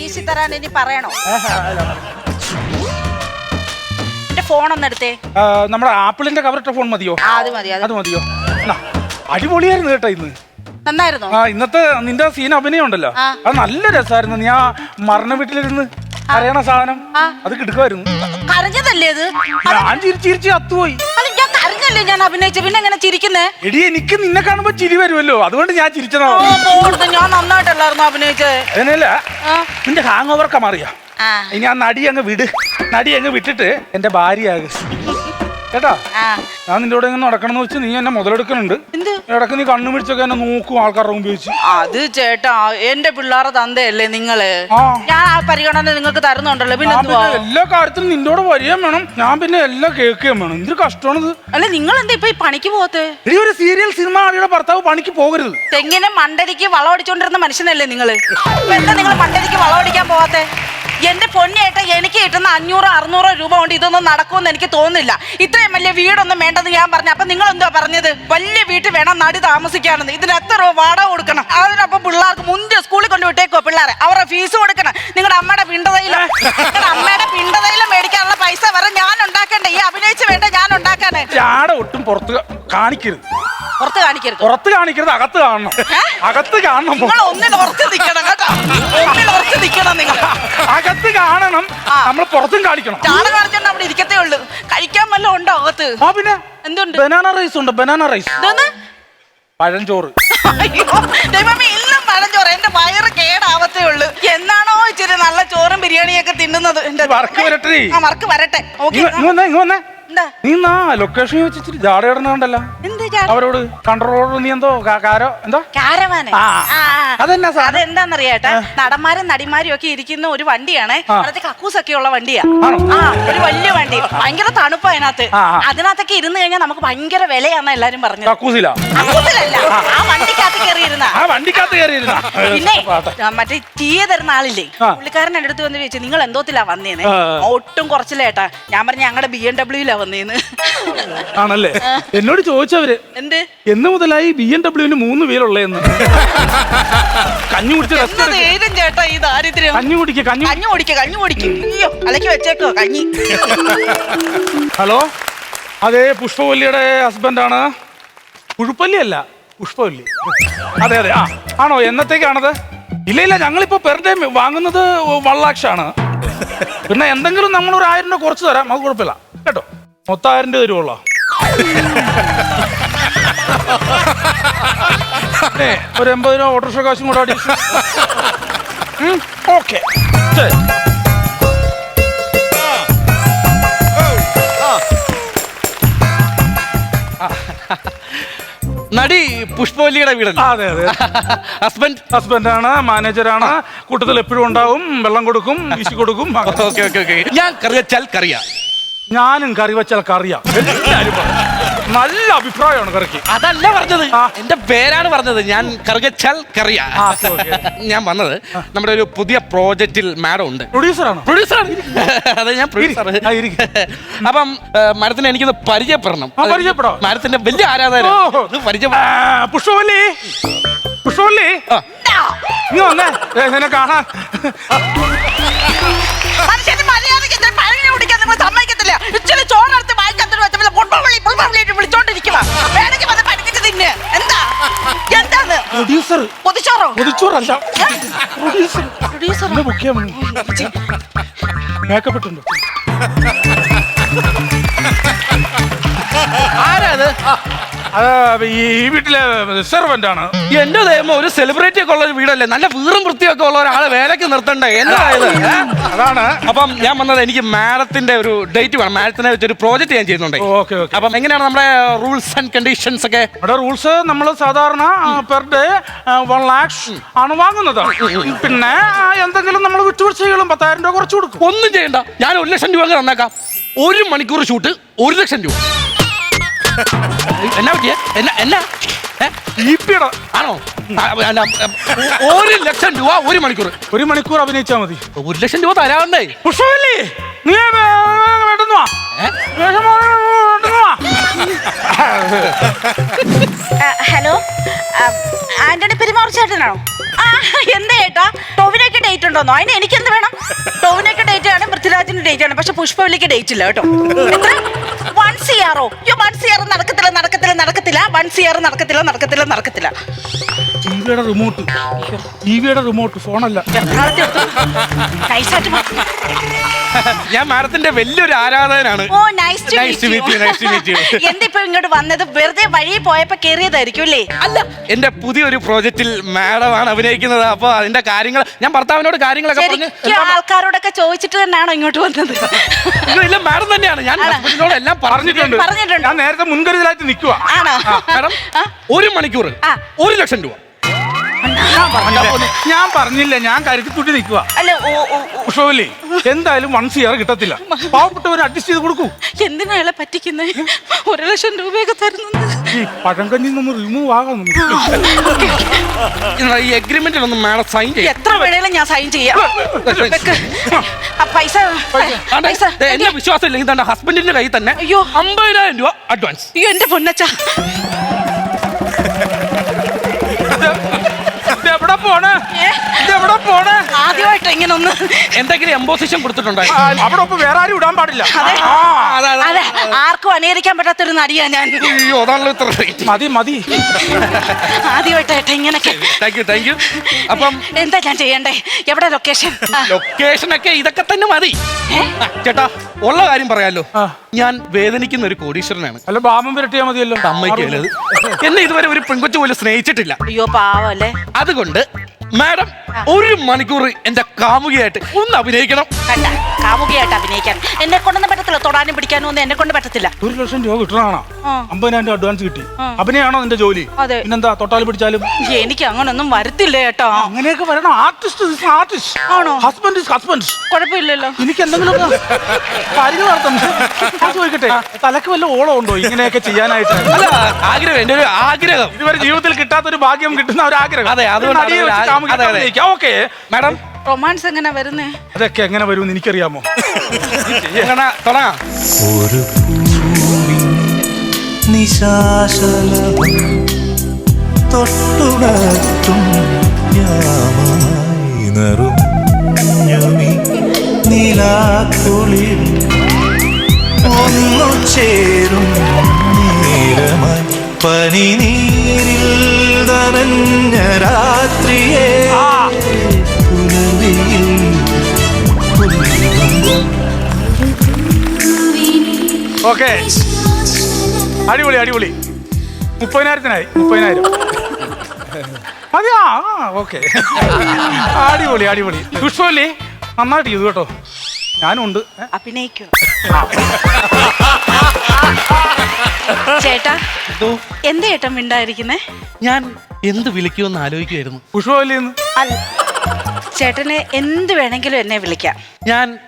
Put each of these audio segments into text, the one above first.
വീശി തരാൻ ഇനി പറയണോ? എന്റെ ഫോൺ ഒന്ന് എടുത്തേ. ആ, നമ്മുടെ ആപ്പിളിന്റെ കവറിട്ട ഫോൺ മതിയോ? ആ അത് മതി അത് അത് മതിയോ? എന്നാ, അടിപൊളിയായിരുന്നു കേട്ടോ ഇന്ന്. നന്നായിരുന്നോ? ആ ഇന്നത്തെ നിന്റെ സീൻ അഭിനയം ഉണ്ടല്ലോ. ആ. അത് നല്ല രസമായിരുന്നു. നീ ആ മരണ വീട്ടിലിരുന്ന് അറിയണ സാധനം ആ. അത് കിടക്കുമായിരുന്നു കരഞ്ഞതല്ലേ ഇത് ഞാൻ ചിരിച്ച് ചിരിച്ച് അത്തുപോയി. അല്ല ഞാൻ കരഞ്ഞല്ലേ ഞാൻ അഭിനയിച്ച? പിന്നെ എങ്ങനെ ചിരിക്കുന്നേ? എടി എനിക്ക് നിന്നെ കാണുമ്പോ ചിരി വരുമല്ലോ. അതുകൊണ്ട് ഞാൻ ചിരിച്ചതാ. ഓ, പോട്ടെ, ഞാൻ നന്നായിട്ടല്ലായിരുന്നു അഭിനയിച്ചത് അതിനല്ല ആ. നിന്റെ ഹാങ് ഓവർക്കെ മാറിയാ? ആ. ഇനി ആ നടി അങ്ങ് വിട്. നടി അങ്ങ് വിട്ടിട്ട് എന്റെ ഭാര്യയാകും. കേട്ടാ? ഞാൻ നിന്റെ കൂടെ ഇങ്ങനെ നടക്കണം എന്ന് വെച്ച് നീ എന്നെ മുതലെടുക്കണുണ്ട് ഇടയ്ക്ക് നീ കണ്ണു പിടിച്ചൊക്കെ എന്നെ നോക്കും ആൾക്കാരുടെ മുമ്പ് വെച്ച്. അത് ചേട്ടാ എന്റെ പിള്ളേരെ തന്തയല്ലേ നിങ്ങൾ? ഞാൻ ആ പരിഗണന നിങ്ങൾക്ക് തരുന്നുണ്ടല്ലോ പിന്നെ എല്ലാ കാര്യത്തിലും നിന്നോട് വരികയും വേണം. ഞാൻ പിന്നെ എല്ലാം കേൾക്കുകയും വേണം. എന്തൊരു കഷ്ടമാണിത്. അല്ല നിങ്ങൾ എന്താ ഇപ്പൊ ഈ പണിക്ക് പോകത്തെ? ഈ ഒരു സീരിയൽ സിനിമ ആളുടെ ഭർത്താവ് പണിക്ക് പോകരുത്. തെങ്ങിനെ മണ്ടരിക്ക് വളമടിച്ചോണ്ടിരുന്ന മനുഷ്യനല്ലേ നിങ്ങൾ? എന്താ നിങ്ങൾ മണ്ടരിക്ക് വളമടിക്കാൻ പോവാത്തെ എന്റെ പൊന്നേട്ട എനിക്ക് കിട്ടുന്ന അഞ്ഞൂറോ അറുന്നൂറോ രൂപ കൊണ്ട് ഇതൊന്നും നടക്കുമെന്ന് എനിക്ക് തോന്നുന്നില്ല. ഇത്രയും വലിയ വീടൊന്നും വേണ്ടെന്ന് ഞാൻ പറഞ്ഞു. അപ്പൊ നിങ്ങൾ എന്തോ പറഞ്ഞത്? വലിയ വീട്ടിൽ വേണം നടി താമസിക്കാണെന്ന് ഇതിന് എത്ര രൂപ വാടക കൊടുക്കണം? അതിനൊപ്പം പിള്ളേർക്ക് മുന്തിയ സ്കൂളിൽ കൊണ്ട് വിട്ടേക്കോ പിള്ളേരെ. അവരുടെ ഫീസ് കൊടുക്കണം. നിങ്ങളുടെ അമ്മയുടെ പിണ്ടതയിലും? നിങ്ങളുടെ അമ്മയുടെ പിണ്ടതയിലും മേടിക്കാനുള്ള പൈസ വരെ ഞാൻ ഉണ്ടാക്കണ്ടേ? ഈ അഭിനയിച്ച് വേണ്ട ഞാൻ ഉണ്ടാക്കാനേ. ചാട ഒട്ടും പുറത്ത് കാണിക്കരുത്. പുറത്ത് കാണിക്കരുത്. പുറത്ത് കാണിക്കരുത് അകത്ത് കാണണം. അകത്ത് കാണണം. നിങ്ങൾ ഒന്നിൽ ഉറച്ചു നിൽക്കണം കേട്ടോ. ഒന്നിൽ ഉറച്ചു നിൽക്കണം നമ്മൾ പുറത്തും കാണിക്കണം. ചാണ കാണിച്ചോണ്ട് അവിടെ ഇരിക്കത്തേ ഉള്ളൂ. കഴിക്കാൻ വല്ലതും ഉണ്ടോ അകത്ത്? ആ പിന്നെ എന്തുണ്ട്? ബനാന റൈസ് ഉണ്ട് ബനാന റൈസ്. ഇതൊന്ന് പഴഞ്ചോറ്. അയ്യോ ദൈവമേ എല്ലാം പഴഞ്ചോറ്. എന്റെ വയറ് കേടാവത്തേ ഉള്ളൂ. എന്നാണോ ഇച്ചിരി നല്ല ചോറും ബിരിയാണിയൊക്കെ തിന്നുന്നത്? എന്റെ വരട്ടെ ആ വർക്ക് വരട്ടെ. ഓക്കെ ഇങ്ങ് ഇങ്ങ് വന്നേ ഇങ്ങ് വന്നേ. എന്താ നീ നാ ലൊക്കേഷൻ വെച്ചിട്ട് എന്ത് അവരോട് കൺട്രോളർ നീ എന്തോ കാരോ എന്തോ. അതെന്നാ? അതെന്താന്നറിയാട്ടാ? നടന്മാരും നടിമാരും ഒക്കെ ഇരിക്കുന്ന ഒരു വണ്ടിയാണ്. അവിടത്തെ കക്കൂസൊക്കെ ഉള്ള വണ്ടിയാ. ആ ഒരു വലിയ വണ്ടി. ഭയങ്കര തണുപ്പ് അതിനകത്ത്. അതിനകത്തൊക്കെ ഇരുന്ന് കഴിഞ്ഞാൽ നമുക്ക് ഭയങ്കര വിലയാന്നാ എല്ലാരും പറഞ്ഞത്. കക്കൂസില? കക്കൂസിലല്ല. ആ വണ്ടിക്കകത്ത് കയറിയിരുന്ന ആ വണ്ടിക്കകത്ത് കയറിയിരുന്ന പിന്നെ മറ്റേ ടീ തരുന്ന ആളില്ലേ. പുള്ളിക്കാരൻ എന്റെ അടുത്ത് വന്ന് ചോദിച്ചു നിങ്ങൾ എന്തോത്തിലാ വന്നേന്ന്? ഒട്ടും ഒട്ടും കുറച്ചില്ലേട്ടാ ഞാൻ പറഞ്ഞ ഞങ്ങളുടെ ബി എം ഡബ്ല്യൂലാ വന്നേന്ന്. ആണല്ലേ? എന്നോട് ചോദിച്ചവര് എന്ത്? എന്ന് മുതലായി ബി എം ഡബ്ല്യുവിന് മൂന്ന് പേരുള്ളതെന്ന് കഞ്ഞി കുടിച്ച് റെസ്റ്റ് എന്ത് ധൈര്യം ചേട്ടാ ഈ ദാരിദ്ര്യം. കഞ്ഞി കുടിക്കുക കഞ്ഞി കഞ്ഞി കുടിക്കുക കഞ്ഞി കുടിക്കും. അയ്യോ അലക്കി വെച്ചേക്കോ കഞ്ഞി. ഹലോ? അതെ പുഷ്പവല്ലിയുടെ ഹസ്ബൻഡാണ് പുഴുപ്പല്ലി അല്ല പുഷ്പവല്ലി. അതെ അതെ. ആ ആണോ? എന്നത്തേക്കാണത്? ഇല്ല ഇല്ല ഞങ്ങളിപ്പോ പെർ ഡേ വാങ്ങുന്നത് വള്ളാക്ഷാണ്. പിന്നെ എന്തെങ്കിലും നമ്മൾ ഒരു ആയിരം രൂപ കുറച്ച് തരാം അത് കുഴപ്പമില്ല. കേട്ടോ? മൊത്തം ആയിരം രൂപ തരുവുള്ളോ ഒരു എൺപത് രൂപ ഓട്ടോറിക്ഷ കാശും കൂടെ അടിച്ചു. ഓക്കെ. നടി പുഷ്പവല്ലിയുടെ വീടല്ല? അതെ അതെ. ഹസ്ബൻഡ് ഹസ്ബൻഡാണ് മാനേജറാണ് കൂട്ടത്തിൽ എപ്പോഴും ഉണ്ടാവും വെള്ളം കൊടുക്കും വീശി കൊടുക്കും. Okay okay okay. ഞാൻ കറിയച്ചാൽ കറിയ. ഞാനും കറി വെച്ചാൽ കറിയാം എല്ലാരും. നല്ല അഭിപ്രായമാണ് കറിക്ക്. അതല്ല പറഞ്ഞത്. ആ. എന്റെ പേരാണ് പറഞ്ഞത്. ഞാൻ കറുകച്ചാൽ കറിയ. ആ, okay, okay. ഞാൻ വന്നത് നമ്മുടെ ഒരു പുതിയ പ്രോജക്റ്റിൽ മാഡം ഉണ്ട്. പ്രൊഡ്യൂസറാണോ? പ്രൊഡ്യൂസറാണ്. അതെ ഞാൻ പ്രൊഡ്യൂസർ ആ, ഇരിക്ക്. അപ്പം മാഡത്തിന് എനിക്കൊന്ന് പരിചയപ്പെടണം. ആ, പരിചയപ്പെടാം. മാഡത്തിന്റെ വലിയ ആരാധന പുഷ്പല്ലേ പുഷ്പല്ലേ ആ, പുഷ്പവല്ലി. പുഷ്പവല്ലി. ആ. നീ വന്നേ. ഏ, നിന്നെ കാണാൻ. പ്രൊഡ്യൂസർ പൊതിച്ചോറോ? പൊതിച്ചോറല്ല. പ്രൊഡ്യൂസർ പ്രൊഡ്യൂസർ ബുക്ക് ചെയ്യാൻ മേക്കപ്പ് ഇട്ടുണ്ടോ. അത് ഈ ഈ വീട്ടിലെ സെർവന്റ് ആണ്. എന്റെ ദൈവം ഒരു സെലിബ്രിറ്റി ഒക്കെ ഉള്ള ഒരു വീടല്ലേ? നല്ല വീറും വൃത്തിയൊക്കെ ഉള്ള ഒരാളെ വേലക്ക് നിർത്തണ്ടേ? എന്തായത് അതാണ്. അപ്പം ഞാൻ വന്നത് എനിക്ക് മാഡത്തിന്റെ ഒരു ഡേറ്റ് വേണം. മാഡത്തിനെ വെച്ചൊരു പ്രോജക്റ്റ് ഞാൻ ചെയ്യുന്നുണ്ട്. Okay okay. അപ്പം എങ്ങനെയാണ് നമ്മുടെ റൂൾസ് ആൻഡ് കണ്ടീഷൻസ് ഒക്കെ? ഇവിടെ റൂൾസ് നമ്മൾ സാധാരണ പെർ ഡേ വൺ ലാക്സ് ആണ് വാങ്ങുന്നത്. പിന്നെ ആ, എന്തെങ്കിലും നമ്മൾ വിട്ടുവീഴ്ചകളും പത്തായിരം രൂപ കുറച്ച് കൊടുക്കും. ഒന്നും ചെയ്യണ്ട. ഞാൻ ഒരു ലക്ഷം രൂപ അങ്ങ് തന്നേക്കാം. ഒരു മണിക്കൂർ ഷൂട്ട് ഒരു ലക്ഷം രൂപ. എന്നാ പറ്റിയ? എന്നാ എന്നാ? ഈപ്പിയുടെ ആണോ? ആ, അല്ല, ഒരു ലക്ഷം രൂപ ഒരു മണിക്കൂർ. ഒരു മണിക്കൂർ അഭിനയിച്ചാൽ മതി. ഒരു ലക്ഷം രൂപ തരാവുന്നേ. പുഷ്പവല്ലി നീ വേണ്ടെന്ന്? വാ. ഏ? വേഷം വേണ്ടുന്നു? വാ. ഹലോ? ആന്റണി ചേട്ടനാണോ ആ, എന്താ ഏട്ടാ ടോവിനൊക്കെ ഡേറ്റ് ഉണ്ടോന്നോ? അതിന് എനിക്ക് എന്ത് വേണം? ടോവിനൊക്കെ ഡേറ്റ് ആണ് പൃഥ്വിരാജിന്റെ ഡേറ്റ് ആണ്. പക്ഷെ പുഷ്പവല്ലിക്ക് ഡേറ്റ് ഇല്ല കേട്ടോ. വൺ സിയാറോ അയ്യോ വൺ സിയാറോ നടക്കത്തില്ല നടക്കത്തില്ല നടക്കത്തില്ല. വൺ സിയാറോ നടക്കത്തില്ല നടക്കത്തില്ല നടക്കത്തില്ല. നടക്കത്തില്ല ടിവിയുടെ റിമോട്ട്. ടിവിയുടെ റിമോട്ട് ഫോണല്ല. ഞാൻ മാഡത്തിന്റെ വലിയൊരു ആരാധകനാണ്. ഓ nice to Nice to meet you, nice to meet you. എന്താ ഇങ്ങോട്ട് വന്നത്? വെറുതെ വഴി പോയപ്പോ കേറിയതായിരിക്കും അല്ലേ? അല്ല എന്റെ പുതിയൊരു പ്രോജക്റ്റിൽ മാഡമാണ് അഭിനയിക്കുന്നത്. അപ്പൊ അതിന്റെ കാര്യങ്ങൾ ഞാൻ ഭർത്താവിനോട് കാര്യങ്ങളൊക്കെ പറഞ്ഞ് ശരിക്കും ആൾക്കാരോടൊക്കെ ചോദിച്ചിട്ട് തന്നെയാണോ ഇങ്ങോട്ട് വന്നത്? അയ്യോ, ഇല്ല മാഡം തന്നെയാണ്. ഞാൻ? ഹസ്ബൻഡിനോട് എല്ലാം പറഞ്ഞിട്ടുണ്ട്. പറഞ്ഞിട്ടുണ്ട്. ഞാൻ നേരത്തെ മുൻകരുതലായിട്ട് നിൽക്കുക ആണോ? മാഡം ആ? ഒരു മണിക്കൂർ ആ. ഒരു ലക്ഷം രൂപ. ഞാൻ പറഞ്ഞില്ല? ഞാൻ കരുതി തുടി നിൽക്കുക. അല്ല ഓ ഓ എന്തായാലും വൺ സിയർ കിട്ടത്തില്ല. പാവപ്പെട്ടവർ അഡ്ജസ്റ്റ് ചെയ്ത് കൊടുക്കൂ. എന്തിനാ അയാളെ പറ്റിക്കുന്നത് ഒരു ലക്ഷം രൂപയൊക്കെ തരുന്നു ഈ പഴങ്കഞ്ഞിൽ നിന്ന് റിമൂവ് ആകാം എന്നാ, ഈ ഒന്ന് മാഡം സൈൻ ചെയ്യാം. എത്ര വേണേലും ഞാൻ സൈൻ ചെയ്യാം. വെക്ക്. ആ പൈസ പൈസ. എന്നെ വിശ്വാസം ഇല്ലെങ്കിൽ തന്റെ ഹസ്ബൻഡിന്റെ കയ്യിൽ തന്നെ അയ്യോ. അമ്പതിനായിരം രൂപ അഡ്വാൻസ് അയ്യോ എന്റെ പൊന്നച്ച. ഇത് എവിടെ പോണ്? ഇത് എവിടെ പോണ്? ആദ്യമായിട്ട് ഇങ്ങനെ ഒന്ന് എന്തെങ്കിലും എംബോസിഷൻ അവിടെ ഒപ്പം വേറെ ആരും ഇടാൻ പാടില്ല. അതെ. ആ, അതെ, അതെ. അതെ ആർക്കും അനുകരിക്കാൻ പറ്റാത്തൊരു നടിയാ ഞാൻ. അയ്യോ അതാണല്ലോ ഇത്ര മതി മതി. ആദ്യമായിട്ടായിട്ട് ഇങ്ങനൊക്കെ. താങ്ക് യു താങ്ക് യു അപ്പം എന്താ ഞാൻ ചെയ്യണ്ടേ? എവിടെ ലൊക്കേഷൻ ലൊക്കേഷൻ ഒക്കെ ഇതൊക്കെ തന്നെ മതി? ചേട്ടാ ഉള്ള കാര്യം പറയാലോ. ഞാൻ വേദനിക്കുന്ന ഒരു കോടീശ്വരനാണ്. അല്ല ബാമം വിരട്ടിയാ മതിയല്ലോ. അമ്മയ്ക്ക് എന്നെ ഇതുവരെ ഒരു പെൺകൊച്ചു പോലും സ്നേഹിച്ചിട്ടില്ല. അയ്യോ പാവല്ലേ അതുകൊണ്ട് മാഡം ഒരു മണിക്കൂർ എന്റെ കാമുകിയായിട്ട് ഒന്ന് അഭിനയിക്കണം. കണ്ട കാമുകിയായിട്ട് അഭിനയിക്കാൻ. എന്നെ കൊണ്ടൊന്നും പറ്റത്തില്ല. തൊടാനും പിടിക്കാനും ഒന്നും എന്നെ കൊണ്ട് പറ്റത്തില്ല. ഒരു ലക്ഷം രൂപ കിട്ടണാണോ. അമ്പതിനായിരം രൂപ അഡ്വാൻസ് കിട്ടി. അഭിനയാണോ നിന്റെ ജോലി? അതെ. പിന്നെന്താ തൊട്ടാൽ പിടിച്ചാലും? എനിക്ക് അങ്ങനൊന്നും വരത്തില്ല കേട്ടോ അങ്ങനെയൊക്കെ വരണം. ആർട്ടിസ്റ്റ് ആർട്ടിസ്റ്റ് ആണോ? ഹസ്ബൻഡ് ഹസ്ബൻഡ് കുഴപ്പമില്ലല്ലോ. എനിക്ക് എന്തെങ്കിലും കാര്യങ്ങൾ നടത്തണം. ഞാൻ ചോദിക്കട്ടെ തലക്ക് വല്ല ഓളം ഉണ്ടോ ഇങ്ങനെയൊക്കെ ചെയ്യാനായിട്ട്? അല്ല ആഗ്രഹം എന്റെ ഒരു ആഗ്രഹം. ഇതുവരെ ജീവിതത്തിൽ കിട്ടാത്ത ഒരു ഭാഗ്യം കിട്ടുന്ന ഒരു ആഗ്രഹം. അതെ, അതുകൊണ്ട് ഒരു ആ- ഓക്കെ. മാഡം? റൊമാൻസ് എങ്ങനെ വരുന്നേ? അതൊക്കെ എങ്ങനെ വരുമെന്ന് എനിക്കറിയാമോ? എങ്ങനെ? തുടങ്ങാം. ഒരു തൊട്ടുണർത്തും യാമായി ഒന്നു ചേരും പനി പനിനീരിൽ നനഞ്ഞ രാത്രിയെ പുലരിയിൽ ഓക്കെ. അടിപൊളി അടിപൊളി. മുപ്പതിനായിരത്തിനായി മുപ്പതിനായിരം. അതെ ആ ഓക്കെ. അടിപൊളി അടിപൊളി. പുഷ്പമല്ലേ നന്നായിട്ട് ചെയ്തു കേട്ടോ. ഞാനും ഉണ്ട് അഭിനയിക്കൂ. ചേട്ടാ എന്താ? ചേട്ടൻ മിണ്ടായിരിക്കുന്നേ ഞാൻ എന്ത് വിളിക്കുമെന്ന് ആലോചിക്കുമായിരുന്നു പുഷ്പമല്ലിന്ന് ചേട്ടനെ ചേട്ടന് എന്ത് വേണമെങ്കിലും എന്നെ വിളിക്കാം. ഞാൻ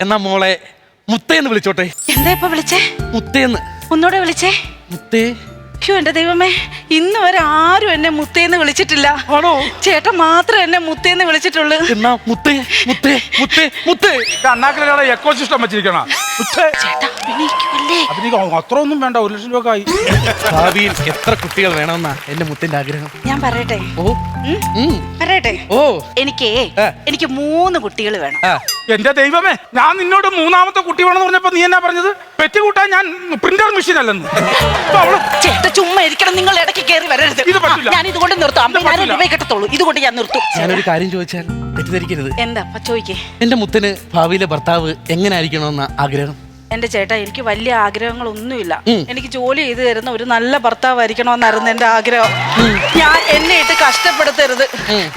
എന്നാ മോളെ മുത്തേന്ന് വിളിച്ചോട്ടെ. എന്താ ഇപ്പൊ വിളിച്ചേ? മുത്തേന്ന്. ഒന്നുകൂടെ വിളിച്ചേ. മുത്തേ. അയ്യോ എന്റെ ദൈവമേ ഇന്ന് വരെ ആരും എന്നെ മുത്തേന്ന് വിളിച്ചിട്ടില്ല. ആണോ? ചേട്ടൻ മാത്രം എന്നെ മുത്തേന്ന് വിളിച്ചിട്ടുള്ളൂ. എന്നാ മുത്തേ മുത്തേ മുത്തേ മുത്തേ. ഇത് അണ്ണാക്കിലെ എക്കോ സിസ്റ്റം വെച്ചിരിക്കണ. ചേട്ടാ അഭിനയിക്കുമല്ലേ അതിന് അത്ര ഒന്നും വേണ്ട ഒരു ലക്ഷം രൂപ ആയി. ഭാവിയിൽ എത്ര കുട്ടികൾ വേണമെന്നാ എന്റെ മുത്തിന്റെ ആഗ്രഹം? ഞാൻ പറയട്ടെ? ഓ. പറയട്ടെ? ഓ. എനിക്ക് എനിക്ക് മൂന്ന് കുട്ടികൾ വേണം. എന്റെ ദൈവമേ ഞാൻ നിന്നോട് മൂന്നാമത്തെ കുട്ടി വേണമെന്ന് പറഞ്ഞപ്പോ നീ എന്നാ പറഞ്ഞത്? പെറ്റ് കൂട്ടാൻ ഞാൻ പ്രിന്റർ മെഷീൻ അല്ലെന്ന്. ഇപ്പൊ അവൾ ചേട്ട ചുമ്മാ ഇരിക്കണം നിങ്ങൾ ഇടയ്ക്ക് കയറി വരരുത്. ഇത് പറ്റില്ല. ഞാൻ ഇതുകൊണ്ട് നിർത്തും. അമ്പതിനായിരം പറ്റില്ല. രൂപ കിട്ടത്തുള്ളൂ ഇതുകൊണ്ട് ഞാൻ നിർത്തും. ഞാനൊരു കാര്യം ചോദിച്ചാൽ തെറ്റിദ്ധരിക്കരുത്. എന്താ? ചോദിക്കേ. എന്റെ മുത്തിന് ഭാവിയിലെ ഭർത്താവ് എങ്ങനെ ആയിരിക്കണമെന്ന ആഗ്രഹം? എന്റെ ചേട്ടാ എനിക്ക് വലിയ ആഗ്രഹങ്ങളൊന്നുമില്ല. എനിക്ക് ജോലി ചെയ്തു തരുന്ന ഒരു നല്ല ഭർത്താവായിരിക്കണമെന്നായിരുന്നു എന്റെ ആഗ്രഹം. ഞാൻ എന്നെ ഇട്ട് കഷ്ടപ്പെടുത്തരുത്.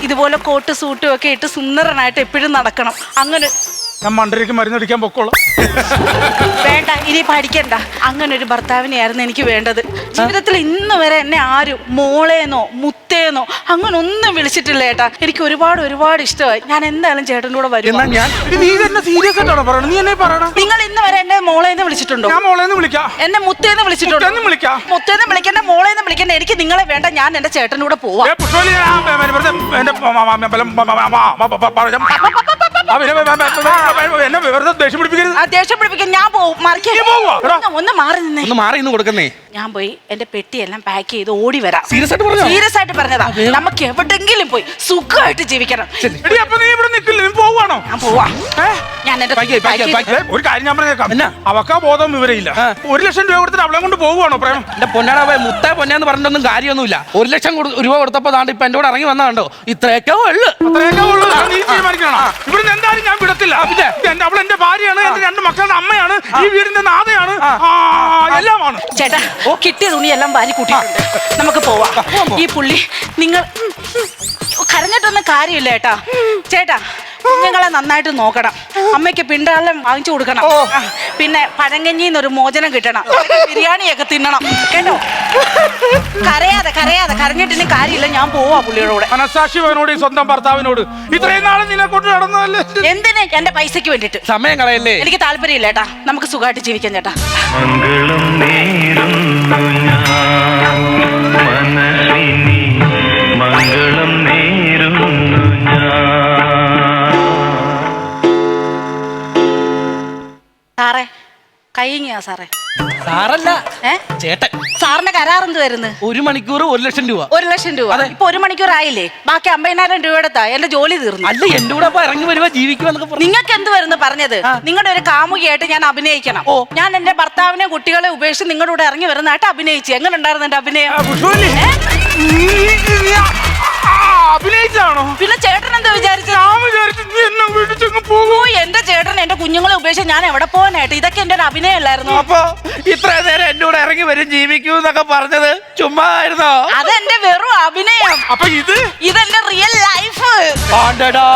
ഇതുപോലെ കോട്ട് സൂട്ടും ഒക്കെ ഇട്ട് സുന്ദരനായിട്ട് എപ്പോഴും നടക്കണം. അങ്ങനെ ഞാൻ മണ്ടരയ്ക്ക് മരുന്നടിക്കാൻ പൊക്കോളാം വേണ്ട ഇനി പഠിക്കണ്ട അങ്ങനെ ഒരു ഭർത്താവിനെയായിരുന്നു എനിക്ക് വേണ്ടത് ജീവിതത്തിൽ ഇന്ന് വരെ എന്നെ ആരും മോളേന്നോ മുത്തേന്നോ അങ്ങനെ ഒന്നും വിളിച്ചിട്ടില്ല ഏട്ടാ എനിക്ക് ഒരുപാട് ഒരുപാട് ഇഷ്ടമായി ഞാൻ എന്തായാലും ചേട്ടന്റെ കൂടെ വരും എന്നാ ഞാൻ ഇത് നീ തന്നെ സീരിയസ് ആയിട്ടാണോ പറയണത് നീ എന്നെ പറയണം നിങ്ങൾ ഇന്ന് വരെ എന്നെ മോളേന്ന് വിളിച്ചിട്ടുണ്ടോ ഞാൻ മോളേന്ന് വിളിക്കാം എന്നെ മുത്തേന്ന് വിളിച്ചിട്ടുണ്ടോ മുത്തേന്ന് വിളിക്കാം. മുത്തേന്ന് വിളിക്കണ്ട മോളേന്ന് വിളിക്കണ്ട എനിക്ക് നിങ്ങളെ വേണ്ട ഞാൻ എന്റെ ചേട്ടന്റെ കൂടെ പോവാം ഏ, പുഷ്പവല്ലി, ആ, വെറുതെ എന്റെ എന്നെ വെറുതെ ദേഷ്യം പിടിപ്പിക്കരുത്. ആ ദേഷ്യം പിടിപ്പിക്കാൻ ഞാൻ പോവും. മറിക്കാൻ? ഒന്ന് ഒന്ന് മാറി നിന്നേ. ഒന്ന് മാറി ഇന്ന് കൊടുക്കുന്നേ. ഞാൻ പോയി എന്റെ പെട്ടിയെല്ലാം പാക്ക് ചെയ്ത് ഓടി വരാം. സീരിയസ് ആയിട്ട് പറഞ്ഞോ സീരിയസ് ആയിട്ട് പറഞ്ഞതാ. നമുക്ക് എവിടെങ്കിലും പോയി സുഖമായിട്ട് ജീവിക്കണം. എടി അപ്പൊ നീ ഇവിടെ നിൽക്കില്ല? നീ പോവാണോ? ഞാൻ പോവാ. ഞാൻ എന്റെ ഒരു കാര്യം ഞാൻ പറഞ്ഞേക്കാം. എന്നാ? അവക്കാ ബോധം വിവരമില്ല. ആ. ഒരു ലക്ഷം രൂപ കൊടുത്തിട്ട് അവളെ കൊണ്ട് പ്രേമം? എന്റെ പൊന്നാടാ പോയി മുത്തേ പൊന്നേന്ന് പറഞ്ഞിട്ടൊന്നും കാര്യമൊന്നുമില്ല. ഒരു ലക്ഷം രൂപ കൊടുത്തപ്പോ ഇപ്പൊ എന്റെ കൂടെ ഇറങ്ങി വന്നതാണ്ടോ ഇത്രയൊക്കെ ഉള്ളു. ഉള്ളൂ. നീ തീരുമാനിക്കണം. ഇവിടുന്ന് എന്തായാലും ഞാൻ വിടത്തില്ല. എന്റെ അവൾ എന്റെ ഭാര്യയാണ് എന്റെ രണ്ട് മക്കളുടെ അമ്മയാണ് ഈ വീടിന്റെ നാഥയാണ്. ആ, എല്ലാമാണ്. ചേട്ടാ കിട്ടിയ തുണിയെല്ലാം വാരി കൂട്ടിയിട്ടുണ്ട്. നമുക്ക് പോവാം. ഈ പുള്ളി നിങ്ങൾ കരഞ്ഞിട്ടൊന്നും കാര്യമില്ല ചേട്ടാ ചേട്ടാ കുഞ്ഞുങ്ങളെ നന്നായിട്ട് നോക്കണം. അമ്മയ്ക്ക് പിണ്ടാളം വാങ്ങിച്ചു കൊടുക്കണം. പിന്നെ പഴങ്കഞ്ഞിന്ന് ഒരു മോചനം കിട്ടണം. ബിരിയാണിയൊക്കെ തിന്നണം. കേട്ടോ? കരയാതെ കരയാതെ കരഞ്ഞിട്ടിന് കാര്യമില്ല. ഞാൻ പോവാ പുള്ളിയുടെ കൂടെ. ഈ സ്വന്തം ഭർത്താവിനോട്. ഇത്രയും നാളും നിന്നെ കൊണ്ട് നടന്നതല്ലേ? എന്തിന് എന്റെ പൈസക്ക് വേണ്ടിട്ട് സമയം കളയല്ലേ? എനിക്ക് താല്പര്യമില്ല ഏട്ടാ. നമുക്ക് സുഖമായിട്ട് ജീവിക്കാം ചേട്ടാ. മംഗളം നേരുന്നു ഞാൻ. കൈങ്ങിയാ സാറേ. സാറല്ല ഏ? ചേട്ടൻ. സാറിന്റെ കരാർ കരാറെന്ത് വരുന്നത് ഒരു മണിക്കൂർ ഒരു ലക്ഷം രൂപ. ഒരു ലക്ഷം രൂപ. ഇപ്പൊ ഒരു മണിക്കൂർ ആയില്ലേ? ബാക്കി അമ്പതിനായിരം രൂപ എടുത്താ എന്റെ ജോലി തീർന്നു. അല്ല എന്റെ കൂടെ അപ്പൊ ഇറങ്ങി വരുമ്പോ ജീവിക്കുമെന്നൊക്കെ പറഞ്ഞു. നിങ്ങൾക്ക് എന്ത് വരുന്നു പറഞ്ഞത്? നിങ്ങളുടെ ഒരു കാമുകിയായിട്ട് ഞാൻ അഭിനയിക്കണം. ഓ. ഞാൻ എന്റെ ഭർത്താവിനെ കുട്ടികളെ ഉപേക്ഷിച്ച് നിങ്ങളുടെ കൂടെ ഇറങ്ങി വരുന്നതായിട്ട് അഭിനയിച്ചു. എങ്ങനെ ഉണ്ടായിരുന്നു എന്റെ അഭിനയം? ഏ? ആണോ പിന്നെ ചേട്ടൻ എന്താ വിചാരിച്ചത് ഞാൻ വിചാരിച്ചു നീ എന്നെ വിളിച്ചങ്ങ് പോകും എന്റെ ചേട്ടൻ എന്റെ കുഞ്ഞുങ്ങളെ ഉപേക്ഷിച്ച് ഞാൻ എവിടെ പോകാനായിട്ട് ഇതൊക്കെ എന്റെ ഒരു അഭിനയല്ലായിരുന്നു അപ്പൊ ഇത്ര നേരം എന്നോട് ഇറങ്ങി വരും ജീവിക്കൂ എന്നൊക്കെ പറഞ്ഞത് ചുമ്മാ ആയിരുന്നോ അതെന്റെ വെറും അഭിനയം അപ്പൊ ഇത് ഇതെന്റെ റിയൽ ലൈഫ് ആണ്ടടാ